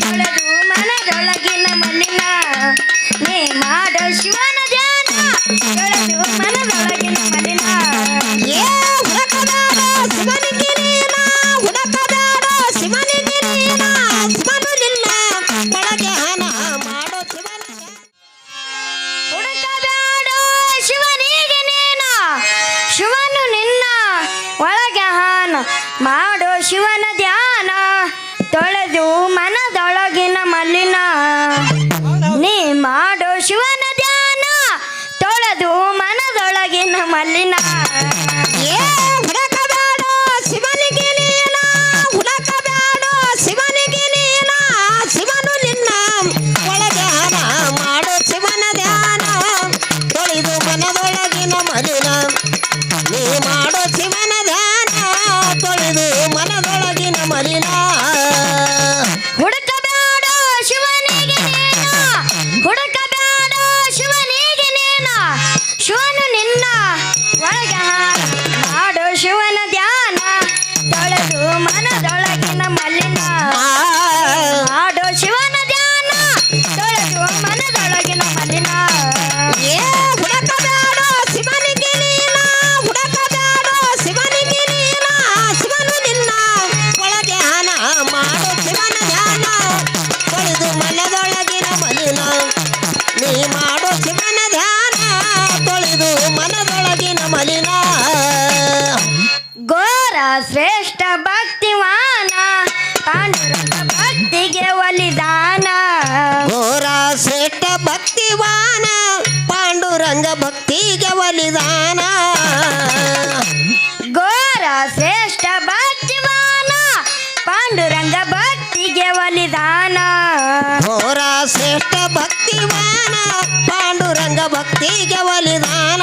ತೊಳೆದು ಮನದೊಳಗಿನ ಮನೆ ಸಂಗ ಭಕ್ತಿಗೆ ಒಲಿದಾನ ಗೋರ ಶ್ರೇಷ್ಠ ಭಕ್ತಿವಾನ ಪಾಂಡುರಂಗ ಭಕ್ತಿಗೆ ಒಲಿದಾನ ಘೋರ ಶ್ರೇಷ್ಠ ಭಕ್ತಿವಾನ ಪಾಂಡುರಂಗ ಭಕ್ತಿಗೆ ಒಲಿದಾನ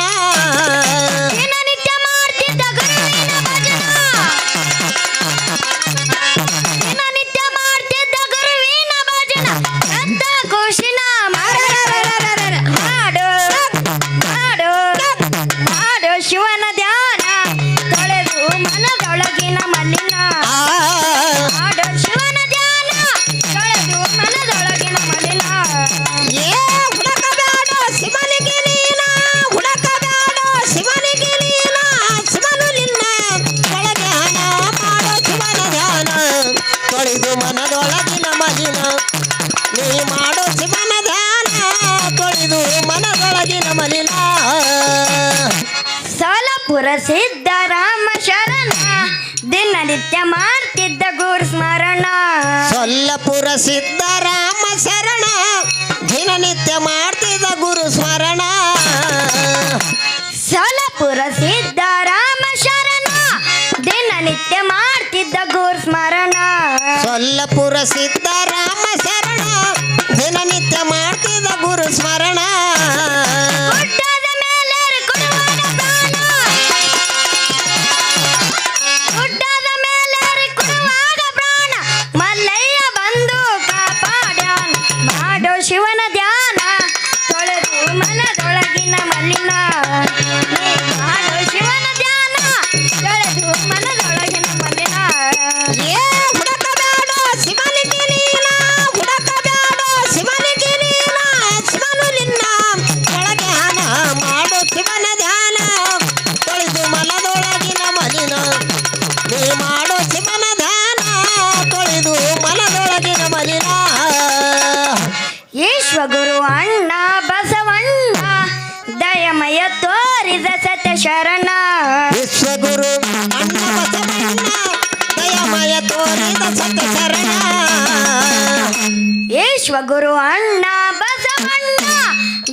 ಸಿದ್ದರಾಮ ಶರಣ ದಿನನಿತ್ಯ ಮಾಡ್ತಿದ ಗುರು ಸ್ಮರಣ. ಸೋಲಪುರ ಸಿದ್ದರಾಮ ಶರಣ ದಿನನಿತ್ಯ ಮಾಡ್ತಿದ್ದ ಗುರು ಸ್ಮರಣ. ಸೊಲ್ಲಪುರ ಸಿದ್ಧ ಶರಣ. ವಿಶ್ವಗುರು. ಅಣ್ಣ ಬಸವಣ್ಣ ದಯಮಯ ತೋರಿದ ಶರಣ ಅಣ್ಣ ಬಸವಣ್ಣ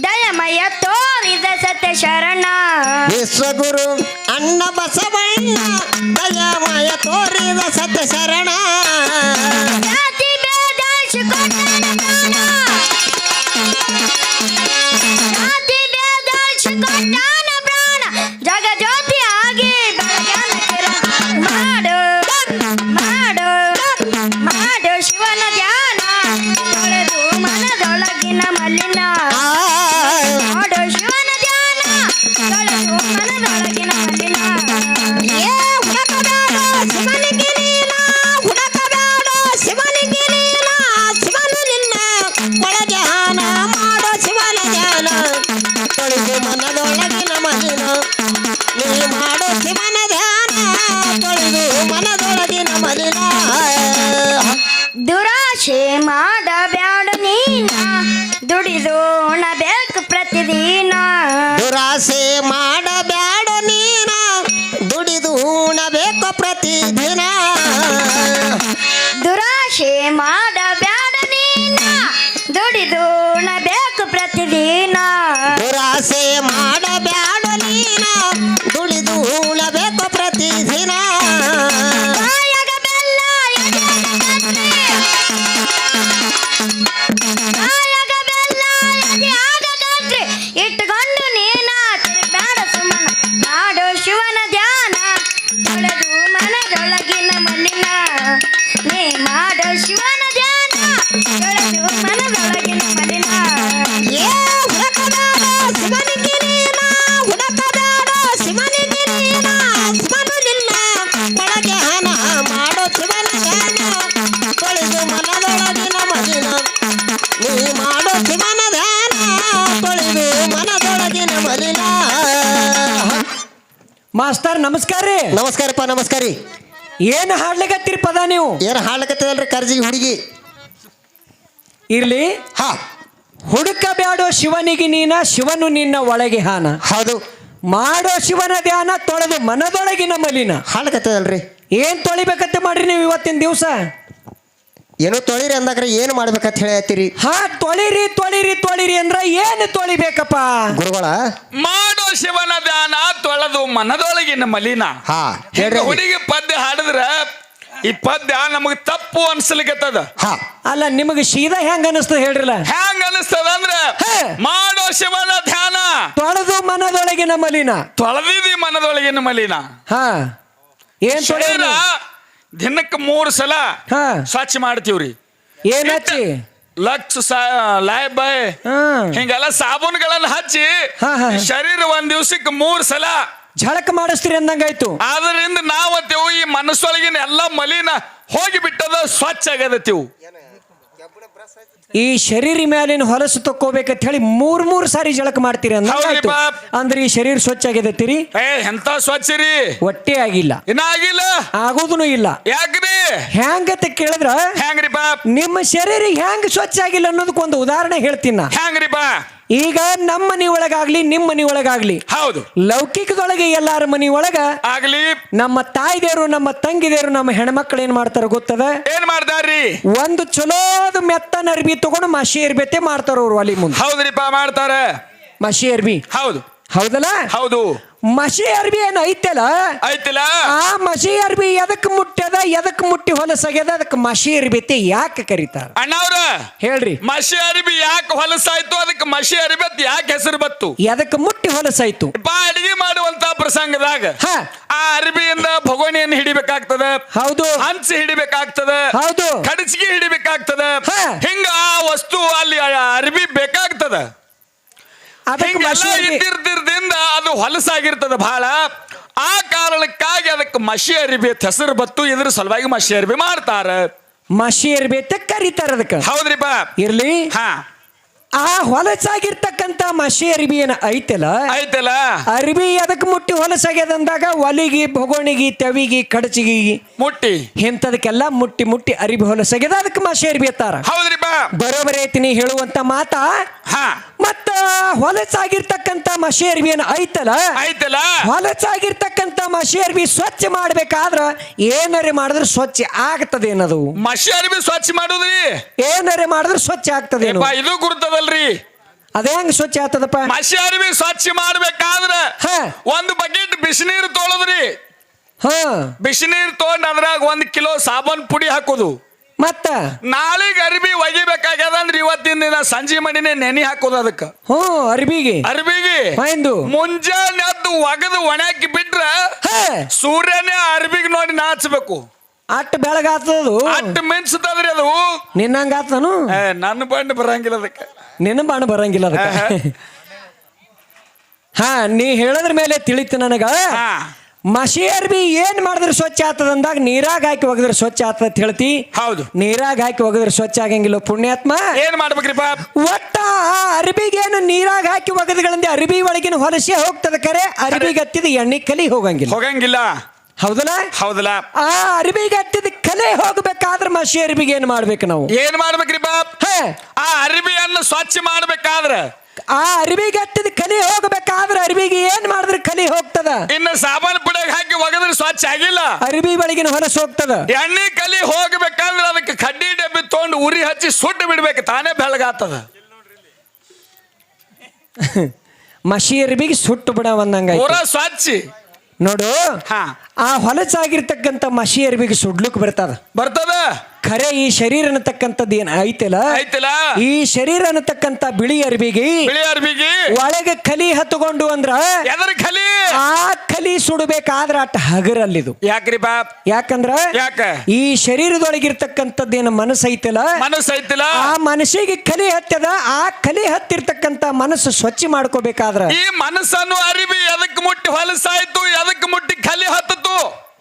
ದಯಮಯ ತೋರಿದ ಸತ ಶರಣ. ವಿಶ್ವಗುರು. ಅಣ್ಣ ಬಸವಣ್ಣ ದಯಮಯ ತೋರಿದ ಸತ ಶರಣ. ಮಾಸ್ತರ್ ನಮಸ್ಕಾರ ರೀ. ನಮಸ್ಕಾರಪ್ಪ ನಮಸ್ಕಾರ. ರೀ ಏನು ಹಾಡ್ಲಿಕತ್ತೀರಿ ಪದ ನೀವು? ಏನು ಹಾಡ್ಲಕತ್ತದಲ್ರಿ ಕರ್ಜಿ ಹುಡುಗಿ? ಇರ್ಲಿ. ಹಾ. ಹುಡುಕ ಬ್ಯಾಡೋ ಶಿವನಿಗೆ ನೀನ ಶಿವನು ನಿನ್ನ ಒಳಗೆ ಹಾನ. ಹೌದು. ಮಾಡೋ ಶಿವನ ಧ್ಯಾನ ತೊಳೆದು ಮನದೊಳಗಿನ ಮಲಿನ. ಹಾಡ್ಲಕತ್ತದಲ್ರಿ. ಏನ್ ತೊಳಿಬೇಕಂತ ಮಾಡ್ರಿ ನೀವು ಇವತ್ತಿನ ದಿವಸ? ಏನೋ ತೊಳಿರಿ ಅಂದಾಗ್ರೆ ಏನು ಮಾಡ್ಬೇಕಂತ ಹೇಳತ್ತೀರಿ ಹಾ ತೊಳಿರಿ ತೊಳಿರಿ ತೊಳಿರಿ ಅಂದ್ರ ಏನು ತೊಳಿಬೇಕಪ್ಪ? ಗುರುಗಳ ಮಾಡೋ ಶಿವನ ಧ್ಯಾನ ತೊಳೆದು ಮನದೊಳಗಿನ ಮಲಿನ. ಹಾ ಹೇಳಿ ಹೇಳ್ರಿ ಹುಡುಗಿ ಪದ್ಯ ಹಾಡಿದ್ರ ಈ ಪದ್ಯ ನಮಗ್ ತಪ್ಪು ಅನ್ಸಲಿಕ್ಕದ ಹಾ. ಅಲ್ಲ ನಿಮಗೆ ಸೀದಾ ಹೆಂಗ ಅನಿಸ್ತದ ಹೇಳ್ರಲ್ಲ? ಹೆಂಗ ಅನಿಸ್ತದ ಅಂದ್ರ ಮಾಡೋ ಶಿವನ ಧ್ಯಾನ. ತೊಳೆದು ಮನದೊಳಗಿನ ಮಲಿನ. ತೊಳೆದಿದಿ ಮನದೊಳಗಿನ ಮಲಿನ. ಹಾ. ಏನ್ ತೊಳೆದ್ರಿ ದಿನಕ್ಕೆ ಮೂರು ಸಲ ಹಾ. ಸ್ವಚ್ಛ ಮಾಡ್ತೀವ್ರಿ. ಏನ್ ಹಚ್ಚಿ? Lux Lifebuoy. ಹಾ. ಹಿಂಗೆಲ್ಲ ಸಾಬೂನ್ಗಳನ್ನ ಹಚ್ಚಿ ಹಾ, ಹಾ. ಶರೀರ ಒಂದ್ ದಿವ್ಸಕ್ಕೆ ಮೂರ್ ಸಲ. ಝಳಕ್ ಮಾಡಿಸ್ತೀರಿ ಅಂದಂಗಾಯ್ತು. ಆದ್ರಿಂದ ನಾವತ್ತೇವು ಈ ಮನಸ್ಸೊಳಗಿನ ಎಲ್ಲ ಮಲಿನ ಹೋಗಿ ಬಿಟ್ಟದ ಸ್ವಚ್ಛ ಆಗದತ್ತೀವು. ಈ ಶರೀರ ಮ್ಯಾಲಿನ ಹೊಲಸು ತಕ್ಕೋಬೇಕಂತ ಹೇಳಿ ಮೂರ್ ಮೂರ್ ಸಾರಿ ಜಳಕ ಮಾಡ್ತೀರಿ ಅಂದಂಗಾಯ್ತು ಹೌದ್ರಿ ಅಂದ್ರೆ ಈ ಶರೀರ ಸ್ವಚ್ಛ ಆಗಿದತ್ತೀರಿ? ಏ ಎಂತ ಸ್ವಚ್ಛ ರೀ? ಹೊಟ್ಟೆ ಆಗಿಲ್ಲ. ಇನ್ನಾಗಿಲ್ಲ ಆಗೋದನು ಇಲ್ಲ. ಯಾಕ್ರಿ? ಹೆಂಗಂತ ಕೇಳಿದ್ರ? ಹೆಂಗ್ರಿ ಬಾ ನಿಮ್ಮ ಶರೀರ ಹೆಂಗ್ ಸ್ವಚ್ಛ ಆಗಿಲ್ಲ ಅನ್ನೋದಕ್ಕೆ ಒಂದು ಉದಾಹರಣೆ ಹೇಳ್ತೀನಿ ನಾ. ಹೆಂಗ್ರಿ ಬಾ. ಈಗ ನಮ್ಮ ಮನಿ ಒಳಗಾಗ್ಲಿ ನಿಮ್ಮ ಮನಿ ಒಳಗಾಗ್ಲಿ ಹೌದು. ಲೌಕಿಕದೊಳಗೆ ಎಲ್ಲಾರ ಮನಿ ಒಳಗ ಆಗ್ಲಿ. ನಮ್ಮ ತಾಯಿದೇರು ನಮ್ಮ ತಂಗಿದೇರು ನಮ್ಮ ಹೆಣ್ಮಕ್ಳು ಏನ್ ಮಾಡ್ತಾರ ಗೊತ್ತದ? ಏನ್ ಮಾಡ್ತಾರ್ರಿ? ಒಂದು ಚಲೋದ ಮೆತ್ತನ ಅರ್ಬಿ ತಗೊಂಡು ಮಸಿ ಅರ್ಬಿತೆ ಮಾಡ್ತಾರ ಅವ್ರು ಅಲ್ಲಿ ಮುಂದೆ. ಹೌದ್ರಿಪ್ಪ ಮಾಡ್ತಾರ. ಮಸಿ ಅರ್ಬಿ. ಹೌದು. ಹೌದಲ್ಲ? ಹೌದು. ಮಸಿ ಅರ್ಬಿ ಏನು ಐತಲ್ಲ? ಐತಿಲ್ಲ? ಆ ಮಸಿ ಅರ್ಬಿ ಎದಕ್ ಮುಟ್ಟ್ಯದ ಎದಕ್ ಮುಟ್ಟಿ ಹೊಲಸಾಗ್ಯದ ಅದಕ್ಕೆ ಮಸಿ ಅರ್ಬಿತಿ ಯಾಕೆ ಕರೀತಾರ? ಅಣ್ಣವ್ರ ಹೇಳ್ರಿ. ಮಸಿ ಅರ್ಬಿ ಯಾಕೆ ಹೊಲಸಾಯ್ತು ಅದಕ್ಕೆ ಮಸಿ ಅರಿಬತ್ ಯಾಕೆ ಹೆಸರು ಬತ್ತು ಎದಕ್ ಮುಟ್ಟಿ ಹೊಲಸಾಯ್ತು? ಬಾ ಅಡಿಗೆ ಮಾಡುವಂತ ಪ್ರಸಂಗದಾಗ ಹಾ. ಆ ಅರಿಬಿಯಿಂದ ಭಗೋಣಿಯನ್ನು ಹಿಡಿಬೇಕಾಗ್ತದ ಹೌದು. ಹಂಚಿ ಹಿಡಿಬೇಕಾಗ್ತದ ಹೌದು. ಕಡಚಿಗೆ ಹಿಡಿಬೇಕಾಗ್ತದ. ಹಿಂಗ ಆ ವಸ್ತು ಅಲ್ಲಿ ಅರಿಬಿ ಬೇಕಾಗ್ತದ. ಅರ್ಬಿ ಇದ್ದಿರ್ದಿರ್ದಿಂದ ಅದು ಹೊಲಸಾಗಿರ್ತದ ಬಹಳ ಆ ಕಾರಣಕ್ಕಾಗಿ ಅದಕ್ಕೆ ಮಸಿ ಅರಿಬಿ ಅಂತ ಹೆಸರು ಬತ್ತು ಇದ್ರ ಸಲುವಾಗಿ ಮಸಿ ಅರಿಬಿ ಮಾಡ್ತಾರ ಮಸಿ ಅರ್ಬಿತೆ ಕರೀತಾರ ಅದಕ್ಕೆ. ಹೌದ್ರಿಪ್ಪ ಇರ್ಲಿ. ಹಾ. ಆ ಹೊಲಸಾಗಿರ್ತಕ್ಕಂತ ಮಸಿ ಅರಿಬಿ ಏನ ಐತಲ್ಲ? ಐತಲ್ಲ? ಅರಿಬಿ ಅದಕ್ಕೆ ಮುಟ್ಟಿ ಹೊಲಸಾಗ್ಯದ ಅಂದಾಗ ಒಲಿಗಿ ಭಗೋಣಿಗಿ ತೆವಿಗಿ ಕಡಚಿಗಿ ಮುಟ್ಟಿ. ಇಂಥದಕ್ಕೆಲ್ಲ ಮುಟ್ಟಿ ಮುಟ್ಟಿ ಅರಿಬಿ ಹೊಲಸಾಗ್ಯದ ಅದಕ್ಕೆ ಮಸಿ ಅರಿಬಿ ಅತ್ತಾರ ಹೌದ್ರಿಪ್ಪ ಬರೋಬರಿ ಐತಿನಿ ಹೇಳುವಂತ ಮಾತಾ? ಹಾ. ಮತ್ತ ಹೊಲಸಾಗಿರ್ತಕ್ಕಂತ ಮಸಿ ಅರ್ಬಿ ಏನ ಐತಲ್ಲ? ಐತಲ್ಲ? ಹೊಲಸಾಗಿರ್ತಕ್ಕಂತ ಮಸಿ ಅರ್ಬಿ ಸ್ವಚ್ಛ ಮಾಡ್ಬೇಕಾದ್ರ ಏನಾರೇ ಮಾಡಿದ್ರೆ ಸ್ವಚ್ಛ ಆಗ್ತದೆ ಏನದು ಮಸಿ ಅರಿಬಿ ಸ್ವಚ್ಛ ಮಾಡುದ್ರಿ? ಏನಾರೇ ಮಾಡಿದ್ರೆ ಸ್ವಚ್ಛ ಆಗ್ತದೇನು? ಯಪ್ಪ, ಇದು ಗುರ್ತದಲ್ರಿ. ಅದೇ ಹೆಂಗ್ ಸ್ವಚ್ಛ ಆಗ್ತದಪ್ಪ? ಮಸಿ ಅರಿಬಿ ಸ್ವಚ್ಛ ಮಾಡ್ಬೇಕಾದ್ರ ಹ. ಒಂದು ಬಕೆಟ್ ಬಿಸಿನೀರು ತೋಳದ್ರಿ. ಹ. ಬಿಸಿನೀರು ತೊಗೊಂಡ್ ಅದ್ರಾಗ ಒಂದ್ ಕಿಲೋ ಸಾಬೂನ್ ಪುಡಿ ಹಾಕೋದು. ಮತ್ತ? ನಾಳೆಗೆ ಅರ್ಬಿ ಒಗಿಬೇಕಾಗ್ಯದ ಅಂದ್ರೆ ಇವತ್ತಿನ ದಿನ ಸಂಜೆ ಮಣಿನೇ ನೆನೆ ಹಾಕೋದು ಅದಕ್ಕ. ಹ್ಞೂ ಅರ್ಬಿಗೆ. ಅರ್ಬಿಗೆ. ಮೈಂದು. ಮುಂಜಾನೆ ಅದು ಒಗದು ಒಣಾಕಿ ಬಿಟ್ರ ಸೂರ್ಯನೇ ಅರ್ಬಿಗೆ ನೋಡಿ ನಾಚಬೇಕು. ಅಟ್ ಬೆಳಗಾತದು ಅಟ್ ಮಿಂಚ್ತದ್ರಿ ಅದು. ನಿನ್ನಂಗಾತನು ಏ, ನನ್ನ ಬಂಡ್ ಬರಂಗಿಲ್ಲ ಅದಕ್ಕೆ. ನಿನ್ನ ಬಣ್ಣ ಬರಂಗಿಲ್ಲ ಅದಕ್ಕೆ. ಹಾ ನೀ ಹೇಳದ್ರ ಮೇಲೆ ತಿಳಿತು ನನಗ. ಹಾ. ಮಸಿ ಅರ್ಬಿ ಏನ್ ಮಾಡಿದ್ರೆ ಸ್ವಚ್ಛ ಆತದ ಅಂದಾಗ ನೀರಾಗ ಹಾಕಿ ಒಗದ್ರೆ ಸ್ವಚ್ಛ ಆತದ ಅಂತ ಹೇಳ್ತಿ. ಹೌದು. ನೀರಾಗ ಹಾಕಿ ಒಗದ್ರೆ ಸ್ವಚ್ಛ ಆಗಂಗಿಲ್ಲ ಪುಣ್ಯಾತ್ಮ. ಏನ್ ಮಾಡ್ಬೇಕ್ರಿಪ್ಪ ಒಟ್ಟ ಆ ಅರ್ಬಿಗೇನು ನೀರಾಗ ಹಾಕಿ ಒಗದ್ಗಳಿಂದ ಅರಬಿ ಒಳಗಿನ ಹೊಲಸೆ ಹೋಗ್ತದ ಕರೆ ಅರ್ಬಿಗೆ ಹತ್ತಿದ ಎಣ್ಣೆ ಕಲಿ ಹೋಗಂಗಿಲ್ಲ. ಹೋಗಂಗಿಲ್ಲ. ಹೌದಲ್ಲ? ಹೌದಲ್ಲ. ಆ ಅರ್ಬಿಗೆ ಹತ್ತಿದ ಕಲೆ ಹೋಗ್ಬೇಕಾದ್ರೆ ಮಸಿ ಅರಿವಿಗೆ ಏನ್ ಮಾಡ್ಬೇಕು ನಾವು? ಏನ್ ಮಾಡ್ಬೇಕ್ರಿ ಬಾಪ್ ಹೇ. ಆ ಅರ್ಬಿಯನ್ನು ಸ್ವಚ್ಛ ಮಾಡ್ಬೇಕಾದ್ರ ಆ ಅರಿವಿಗೆ ಹತ್ತಿದ ಕಲಿ ಹೋಗಬೇಕಾದ್ರೆ ಅರಿವಿಗೆ ಏನ್ ಮಾಡಿದ್ರೆ ಕಲಿ ಹೋಗ್ತದ? ಇನ್ನು ಸಾಬಾನ್ ಪುಡಿಯಾಗ ಹಾಕಿ ಒಗದ್ರೆ ಸ್ವಚ್ಛ ಆಗಿಲ್ಲ. ಅರಿವಿ ಒಳಗಿನ ಹೊಲಸು ಹೋಗ್ತದ? ಎಣ್ಣೆ ಕಲಿ ಹೋಗ್ಬೇಕಂದ್ರೆ ಅದಕ್ಕೆ ಕಡ್ಡಿ ಡಬ್ಬಿ ತೊಗೊಂಡು ಉರಿ ಹಚ್ಚಿ ಸುಟ್ಟು ಬಿಡ್ಬೇಕು ತಾನೇ ಬೆಳಗಾತದ ಮಸಿ ಅರಿವಿಗೆ ಸುಟ್ಟು ಬಿಡ ಒಂದಂಗ ಪೂರ ಸ್ವಚ್ಛ. ನೋಡು ಹಾ. ಆ ಹೊಲಸಾಗಿರ್ತಕ್ಕಂಥ ಮಸಿ ಅರಿವಿಗೆ ಸುಡ್ಲುಕ್ ಬರ್ತದ. ಬರ್ತದ? ಖರೆ ಈ ಶರೀರ ಅನ್ನತಕ್ಕಂಥದ್ದು ಏನ್ ಐತಲ್ಲ? ಐತಲ್ಲ? ಈ ಶರೀರ ಅನ್ನತಕ್ಕಂಥ ಬಿಳಿ ಅರಿವಿಗೆ ಬಿಳಿ ಅರ್ಬಿಗಿ ಒಳಗೆ ಕಲಿ ಹತ್ತುಕೊಂಡು ಅಂದ್ರ ಎದ್ರ ಕಲಿ? ಆ ಕಲಿ ಸುಡಬೇಕಾದ್ರ ಅಟ್ ಹಗರಲ್ಲಿದು. ಯಾಕ್ರಿ ಬಾಪ್? ಯಾಕಂದ್ರ ಯಾಕ? ಈ ಶರೀರದೊಳಗಿರ್ತಕ್ಕಂಥದ್ದೇನು ಮನಸ್ಸು ಐತಲ್ಲ? ಮನಸ್ಸು ಐತಲ್ಲ? ಆ ಮನಸ್ಸಿಗೆ ಕಲಿ ಹತ್ತದ ಆ ಕಲಿ ಹತ್ತಿರ್ತಕ್ಕಂಥ ಮನಸ್ಸು ಸ್ವಚ್ಛ ಮಾಡ್ಕೋಬೇಕಾದ್ರ ಈ ಮನಸ್ಸನ್ನು ಅರಿವಿ ಎದಕ್ ಮುಟ್ಟಿ ಹೊಲಸಾಯ್ತು ಎದಕ್ ಮುಟ್ಟಿ ಕಲಿ ಹತ್ತತು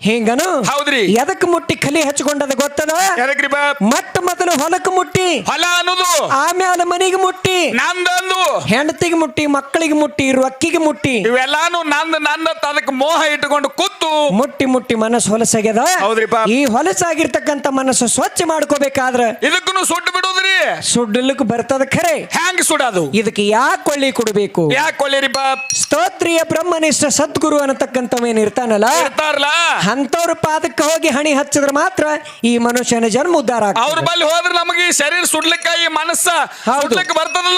ಹಿಂಗನು ಹೌದ್ರಿ. ಎದಕ್ ಮುಟ್ಟಿ ಕಲಿ ಹಚ್ಕೊಂಡದ ಗೊತ್ತದ? ಎದಕ್ರಿ ಬಾ ಮತ್ತ ಮೊದಲು ಹೊಲಕ್ ಮುಟ್ಟಿ. ಹೊಲ ಅನ್ನೋದು. ಆಮೇಲೆ ಮನಿಗೆ ಮುಟ್ಟಿ. ನಂದಂದು. ಹೆಂಡತಿಗೆ ಮುಟ್ಟಿ ಮಕ್ಕಳಿಗೆ ಮುಟ್ಟಿ ರೊಕ್ಕಿಗೆ ಮುಟ್ಟಿ. ಇವೆಲ್ಲಾನು ನಂದ್ ನಂದ ಅದಕ್ಕೆ ಮೋಹ ಇಟ್ಟುಕೊಂಡು ಕೂತು. ಮುಟ್ಟಿ ಮುಟ್ಟಿ ಮನಸ್ಸು ಹೊಲಸಾಗ್ಯದ? ಹೌದ್ರಿಪ್ಪ. ಈ ಹೊಲಸಾಗಿರ್ತಕ್ಕಂತ ಮನಸ್ಸು ಸ್ವಚ್ಛ ಮಾಡ್ಕೋಬೇಕಾದ್ರ ಇದಕ್ಕೂ ಸುಟ್ಟು ಬಿಡುದ್ರಿ. ಸುಡ್ಲಿಕ್ಕೆ ಬರ್ತದ ಖರೆ. ಹ್ಯಾಂಗ್ ಸುಡೋದು? ಇದಕ್ಕೆ ಯಾಕೆ ಕೊಳ್ಳಿ ಕೊಡಬೇಕು? ಯಾಕೆ ಕೊಳ್ಳಿರಿ ಬಾ ಸ್ತೋತ್ರಿಯ ಬ್ರಹ್ಮನಿಷ್ಠ ಸದ್ಗುರು ಅನ್ನತಕ್ಕಂಥವೇನ್ ಇರ್ತಾನಲ್ಲ ಇರ್ತಾರಲ್ಲ. ಅಂತವ್ರ ಪಾದಕ್ಕೆ ಹೋಗಿ ಹಣಿ ಹಚ್ಚಿದ್ರೆ ಮಾತ್ರ ಈ ಮನುಷ್ಯನ ಜನ್ಮ ಉದ್ದಾರ ಅವ್ರ. ಬಲ್ಲಿ ಹೋದ್ರೆ ನಮಗೆ ಈ ಶರೀರ ಸುಡ್ಲಿಕ್ಕ ಈ ಮನಸ್ಸ ಹೌದು. ಸುಡ್ಲಿಕ್ಕೆ ಬರ್ತದಲ್ಲ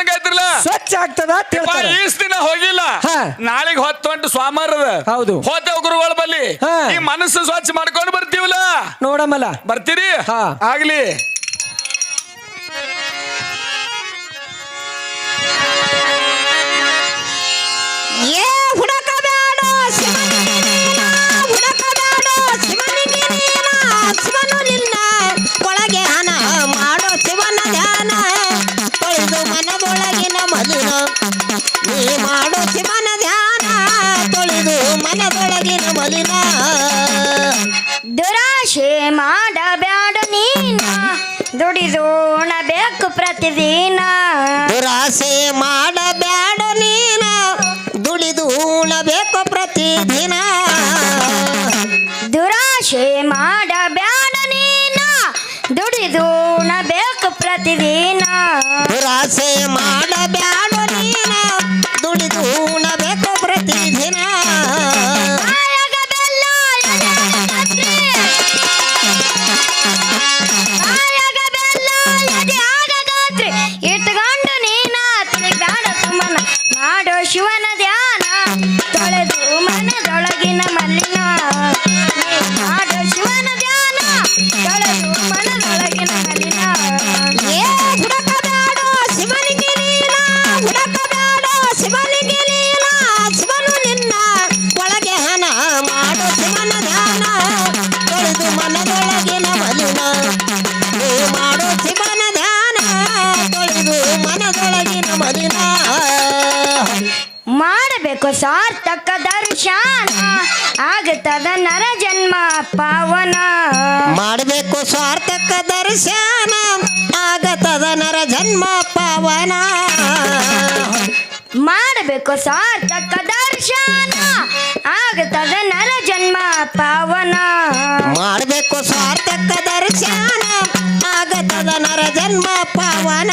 ಸ್ವಚ್ಛ ಆಗ್ತದ ಅಂತ ಹೇಳ್ತಾರೆ. ಈಸ್ ದಿನ ಹೋಗಿಲ್ಲ ಹಾ. ನಾಳೆಗೆ ಹೊತ್ತು ಹೊಂಟು ಸ್ವಾಮಾರದ ಹೌದು. ಹೋತೇವ್ ಗುರುಗಳ ಬಲ್ಲಿ ಹಾ. ಈ ಮನಸ್ಸು ಸ್ವಚ್ಛ ಮಾಡ್ಕೊಂಡು ಬರ್ತೀವಲ್ಲ ನೋಡಮಲ್ಲ ಬರ್ತೀರಿ ಹಾ. ಆಗ್ಲಿ ದುಡಿದು ನಬೇಕು ಪ್ರತಿದಿನ. ದುರಾಸೆ ಮಾಡಬೇಡ ಜನ್ಮ ಪಾವನ ಮಾಡಬೇಕು ಸಾರ್ಥಕ ದರ್ಶನ. ಆಗುತ್ತದೆ ನರ ಜನ್ಮ ಪಾವನ ಮಾಡಬೇಕು ಸಾರ್ಥಕ ದರ್ಶನ. ಆಗತದ ನರ ಜನ್ಮ ಪಾವನ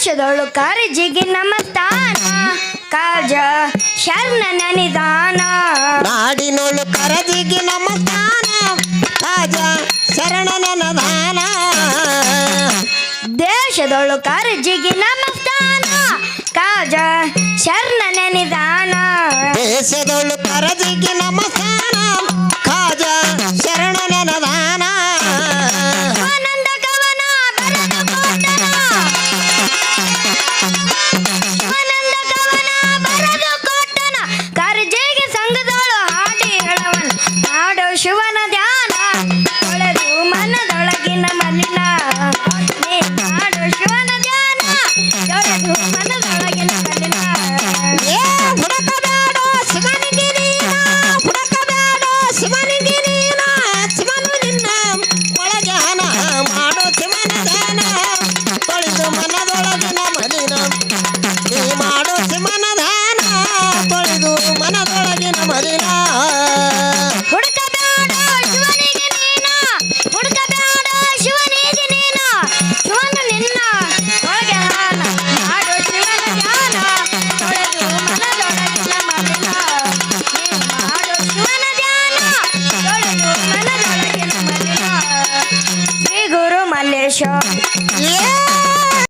ದೇಶದೊಳು ನಮ್ಮ ನಮಸ್ತಾನ. ಕಾಜ ಶರಣ ನಿಧಾನ ನಾಡಿನೋಳು ನಮ್ಮ ನಮಸ್ತಾನ. ಕಾಜ ಶರಣನ ದಾನ ದೇಶದೊಳು ನಮ್ಮ ನಮಸ್ತಾನ. ಕಾಜ ಶರ್ಣ ನಿಧಾನ ದೇಶದೊಳು ಕರದಿಗೆ ನಮಸ್ತಾನ.